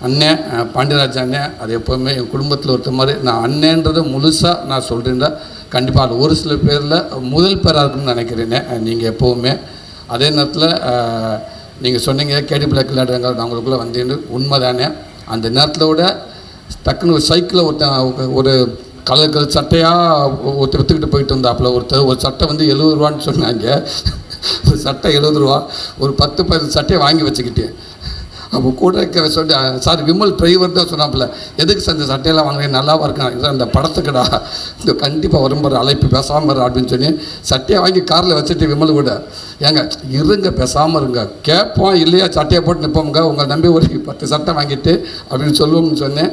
அண்ணன் அஹ், பாண்டியராஜ் அண்ணன் அது எப்போவுமே என் குடும்பத்தில் ஒருத்த மாதிரி. நான் அண்ணன்றதை முழுசாக நான் சொல்கிறேன்டா கண்டிப்பாக அது ஒரு சில பேரில் முதல் பேராக இருக்குன்னு நினைக்கிறேனே நீங்கள் எப்போவுமே. அதே நேரத்தில் நீங்கள் சொன்னீங்க கேடி பிளாக் விளையாடுறாங்க நான் உங்களுக்குள்ளே வந்தேன்னு. உண்மை தானே அந்த நேரத்தில் விட டக்குன்னு ஒரு சைக்கிளில் ஒருத்தன் ஒரு கலர் கலர் சட்டையாக ஒருத்தர் விற்றுக்கிட்டு போயிட்டு வந்தாப்புல ஒருத்தர் ஒரு சட்டை வந்து எழுபது ரூபான்னு சொன்னாங்க. ஒரு சட்டை எழுபது ரூபா ஒரு பத்து பதினஞ்சு சட்டையை வாங்கி வச்சுக்கிட்டேன் அப்போ கூட இருக்க சொல்லி சார் விமல் டிரைவர் தான் சொன்னாப்புல எதுக்கு சார் இந்த சட்டையெல்லாம் வாங்குறேன் நல்லாவா இருக்கான் சார் அந்த படத்துக்குடா. இந்த கண்டிப்பாக வரும்பாரு அழைப்பு பேசாமல் அப்படின்னு சொல்லி சட்டையை வாங்கி காரில் வச்சுட்டு விமல் கூட ஏங்க இருங்க பேசாமல் இருங்க. கேட்போம் இல்லையா? சட்டையை போட்டு நிற்போங்க உங்களை நம்பி ஒரு பத்து சட்டை வாங்கிட்டு அப்படின்னு சொல்லுவோம்னு சொன்னேன்.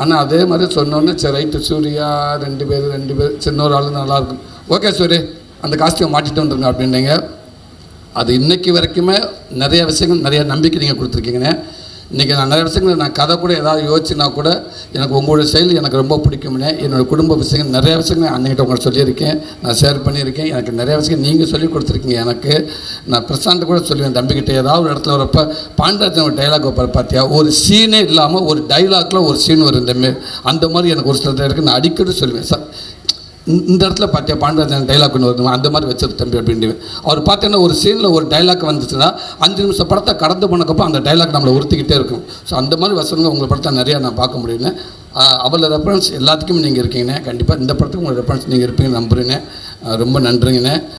ஆனால் அதே மாதிரி சொன்னோன்னே சரி ரைட்டு சூர்யா ரெண்டு பேர் ரெண்டு பேர் சின்ன ஒரு ஆளு நல்லாயிருக்கும் ஓகே சூரிய அந்த காஸ்டியூம் மாட்டிட்டு வந்துருங்க அப்படின்னீங்க. அது இன்றைக்கி வரைக்குமே நிறைய விஷயங்கள் நிறைய நம்பிக்கை நீங்கள் கொடுத்துருக்கீங்கண்ணே. இன்றைக்கி நான் நிறைய விஷயங்கள் நான் கதை கூட ஏதாவது யோசிச்சுனா கூட எனக்கு உங்களோட செயல் எனக்கு ரொம்ப பிடிக்கும்னே என்னோடய குடும்ப விஷயங்கள் நிறைய விஷயங்கள் அன்னைக்கிட்ட உங்களுக்கு சொல்லியிருக்கேன். நான் ஷேர் பண்ணியிருக்கேன். எனக்கு நிறைய விஷயம் நீங்கள் சொல்லி கொடுத்துருக்கீங்க எனக்கு. நான் பிரசாந்த் கூட சொல்லுவேன் தம்பிக்கிட்ட ஏதாவது ஒரு இடத்துல வரப்ப பாண்டராஜன் ஒரு டைலாக் வைப்பார் பார்த்தியா ஒரு சீனே இல்லாமல் ஒரு டைலாக்ல ஒரு சீன் வரும் இந்த மாரி அந்த மாதிரி எனக்கு ஒரு சில இருக்குது நான் அடிக்கடி சொல்லுவேன் சார் இந்த இடத்துல பார்த்தியா பாண்டராஜன் டைலாக் ஒன்று வருது அந்த மாதிரி வச்சிரு தம்பி அப்படின்னு. அவர் பார்த்தீங்கன்னா ஒரு சீனில் ஒரு டைலாக் வந்துச்சுன்னா அஞ்சு நிமிஷம் படத்தை கடந்து போனக்கப்போ அந்த டைலாக் நம்மளை உறுத்திக்கிட்டே இருக்கும். ஸோ அந்த மாதிரி வசனங்கள் உங்கள் படத்தை நிறையா நான் பார்க்க முடியுங்க அவளை ரெஃபரன்ஸ் எல்லாத்துக்கும் நீங்கள் இருக்கீங்கண்ணே கண்டிப்பாக இந்த படத்துக்கு உங்கள் ரெஃபரன்ஸ் நீங்கள் இருப்பீங்கன்னு நம்புறேண்ணே ரொம்ப நன்றிங்கண்ணே.